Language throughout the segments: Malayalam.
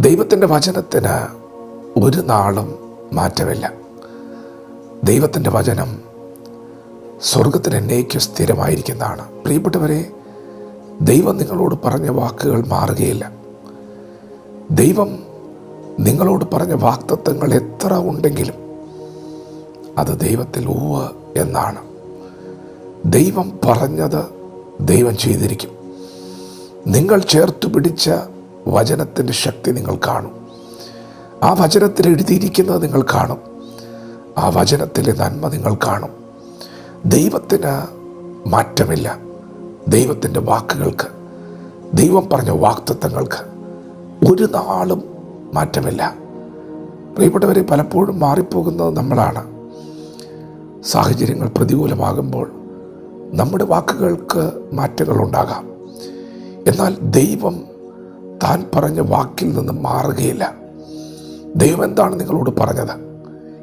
ദൈവത്തിന്റെ വചനത്തിന് ഒരു നാളും മാറ്റമില്ല. ദൈവത്തിന്റെ വചനം സ്വർഗത്തിന് എന്നേക്കും സ്ഥിരമായിരിക്കുന്നതാണ്. പ്രിയപ്പെട്ടവരെ ദൈവം നിങ്ങളോട് പറഞ്ഞ വാക്കുകൾ മാറുകയില്ല. ദൈവം നിങ്ങളോട് പറഞ്ഞ വാക്തത്വങ്ങൾ എത്ര ഉണ്ടെങ്കിലും അത് ദൈവത്തിൽ ഉവ് എന്നാണ്. ദൈവം പറഞ്ഞത് ദൈവം ചെയ്തിരിക്കും. നിങ്ങൾ ചേർത്തു പിടിച്ച വചനത്തിന്റെ ശക്തി നിങ്ങൾ കാണും. ആ വചനത്തിൽ എഴുതിയിരിക്കുന്നത് നിങ്ങൾ കാണും. ആ വചനത്തിലെ നന്മ നിങ്ങൾ കാണും. ദൈവത്തിന് മാറ്റമില്ല. ദൈവത്തിന്റെ വാക്കുകൾക്ക് ദൈവം പറഞ്ഞ വാക്തത്വങ്ങൾക്ക് ഒരു നാളും മാറ്റമില്ല. പ്രിയപ്പെട്ടവരെ പലപ്പോഴും മാറിപ്പോകുന്നത് നമ്മളാണ്. സാഹചര്യങ്ങൾ പ്രതികൂലമാകുമ്പോൾ നമ്മുടെ വാക്കുകൾക്ക് മാറ്റങ്ങളുണ്ടാകാം. എന്നാൽ ദൈവം താൻ പറഞ്ഞ വാക്കിൽ നിന്ന് മാറുകയില്ല. ദൈവം എന്താണ് നിങ്ങളോട് പറഞ്ഞത്?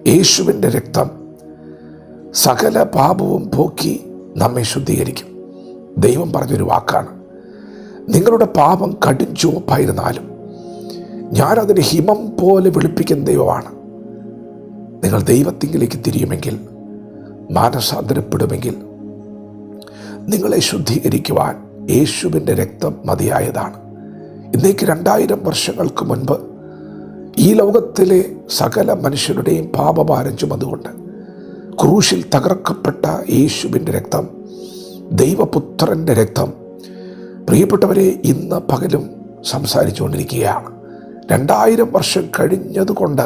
യേശുവിന്റെ രക്തം സകല പാപവും പോക്കി നമ്മെ ശുദ്ധീകരിക്കും. ദൈവം പറഞ്ഞൊരു വാക്കാണ്. നിങ്ങളുടെ പാപം കടും ചുവപ്പായിരുന്നാലും ഞാനതിന് ഹിമം പോലെ വെളുപ്പിക്കുന്ന ദൈവമാണ്. നിങ്ങൾ ദൈവത്തിങ്കിലേക്ക് തിരിയുമെങ്കിൽ മാനസാന്തരപ്പെടുമെങ്കിൽ നിങ്ങളെ ശുദ്ധീകരിക്കുവാൻ യേശുവിന്റെ രക്തം മതിയായതാണ്. ഇന്നേക്ക് രണ്ടായിരം വർഷങ്ങൾക്ക് മുൻപ് ഈ ലോകത്തിലെ സകല മനുഷ്യരുടെയും പാപഭാരം ചുമതുകൊണ്ട് ക്രൂശിൽ തകർക്കപ്പെട്ട യേശുവിന്റെ രക്തം ദൈവപുത്രന്റെ രക്തം പ്രിയപ്പെട്ടവരെ ഇന്ന് പകലും സംസാരിച്ചുകൊണ്ടിരിക്കുകയാണ്. രണ്ടായിരം വർഷം കഴിഞ്ഞതുകൊണ്ട്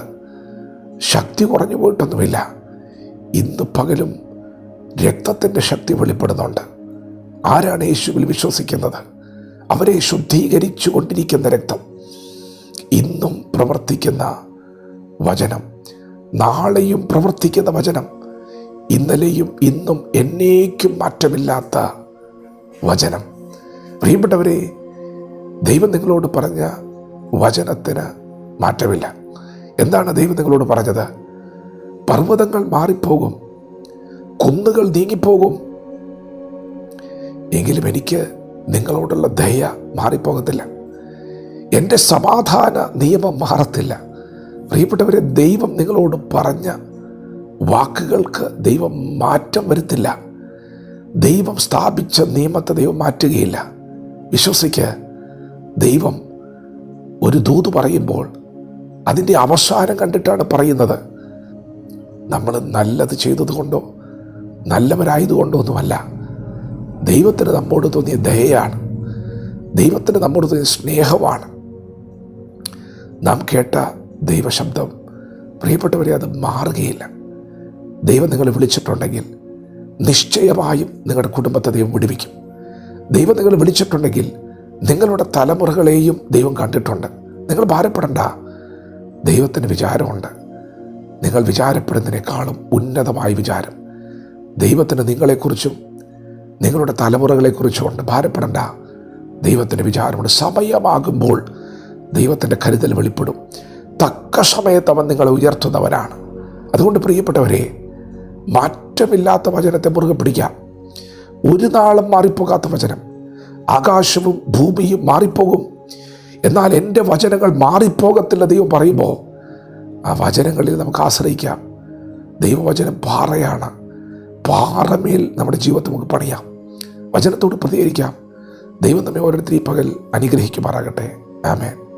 ശക്തി കുറഞ്ഞു പോയിട്ടൊന്നുമില്ല. ഇന്ന് പകലും രക്തത്തിന്റെ ശക്തി വെളിപ്പെടുന്നുണ്ട്. ആരാണ് യേശുവിൽ വിശ്വസിക്കുന്നത്? അവരെ ശുദ്ധീകരിച്ചു കൊണ്ടിരിക്കുന്ന രക്തം. ഇന്നും പ്രവർത്തിക്കുന്ന വചനം നാളെയും പ്രവർത്തിക്കുന്ന വചനം ഇന്നലെയും ഇന്നും എന്നേക്കും മാറ്റമില്ലാത്ത വചനം. പ്രിയപ്പെട്ടവരെ ദൈവം നിങ്ങളോട് പറഞ്ഞ വചനത്തിന് മാറ്റമില്ല. എന്താണ് ദൈവം നിങ്ങളോട് പറഞ്ഞത്? പർവതങ്ങൾ മാറിപ്പോകും കുന്നുകൾ നീങ്ങിപ്പോകും. എങ്കിലും എനിക്ക് നിങ്ങളോടുള്ള ദയ മാറിപ്പോകത്തില്ല. എന്റെ സമാധാന നിയമം മാറത്തില്ല. പ്രിയപ്പെട്ടവരെ ദൈവം നിങ്ങളോട് പറഞ്ഞ വാക്കുകൾക്ക് ദൈവം മാറ്റം വരുത്തില്ല. ദൈവം സ്ഥാപിച്ച നിയമത്തെ ദൈവം മാറ്റുകയില്ല. വിശ്വസിക്ക് ദൈവം ഒരു ദൂത് പറയുമ്പോൾ അതിന്റെ അവസാനം കണ്ടിട്ടാണ് പറയുന്നത്. നമ്മൾ നല്ലത് ചെയ്തതുകൊണ്ടോ നല്ലവരായതുകൊണ്ടോ ഒന്നുമല്ല. ദൈവത്തിന് നമ്മോട് തോന്നിയ ദയയാണ്. ദൈവത്തിന് നമ്മോട് തോന്നിയ സ്നേഹമാണ്. നാം കേട്ട ദൈവശബ്ദം പ്രിയപ്പെട്ടവരെ അത് മാറുകയില്ല. ദൈവം നിങ്ങളെ വിളിച്ചിട്ടുണ്ടെങ്കിൽ നിശ്ചയമായും നിങ്ങളുടെ കുടുംബത്തെ ദൈവം വിടുവിക്കും. ദൈവം നിങ്ങൾ വിളിച്ചിട്ടുണ്ടെങ്കിൽ നിങ്ങളുടെ തലമുറകളെയും ദൈവം കണ്ടിട്ടുണ്ട്. നിങ്ങൾ ഭാരപ്പെടണ്ട. ദൈവത്തിന് വിചാരമുണ്ട്. നിങ്ങൾ വിചാരപ്പെടുന്നതിനേക്കാളും ഉന്നതമായ വിചാരം. ദൈവത്തിന് നിങ്ങളെക്കുറിച്ചും നിങ്ങളുടെ തലമുറകളെക്കുറിച്ചുകൊണ്ട് ഭാരപ്പെടണ്ട. ദൈവത്തിന്റെ വിചാരമുണ്ട് സമയമാകുമ്പോൾ ദൈവത്തിന്റെ കരുതൽ വെളിപ്പെടും. തക്ക സമയത്ത് അവൻ നിങ്ങളെ ഉയർത്തുന്നവനാണ്. അതുകൊണ്ട് പ്രിയപ്പെട്ടവരെ മാറ്റമില്ലാത്ത വചനത്തെ മുറുകെ പിടിക്കാം. ഒരു നാളും മാറിപ്പോകാത്ത വചനം. ആകാശവും ഭൂമിയും മാറിപ്പോകും. എന്നാൽ എന്റെ വചനങ്ങൾ മാറിപ്പോകത്തില്ല ദൈവം പറയുമ്പോൾ ആ വചനങ്ങളിൽ നമുക്ക് ആശ്രയിക്കാം. ദൈവവചനം പാറയാണ്. പാറമേൽ നമ്മുടെ ജീവിതത്തെ നമുക്ക് പണിയാം. വചനത്തോട് പ്രതികരിക്കാം. ദൈവം നമ്മെ ഓരോരുത്തരും ഈ പകൽ അനുഗ്രഹിക്കുമാറാകട്ടെ. ആമേൻ.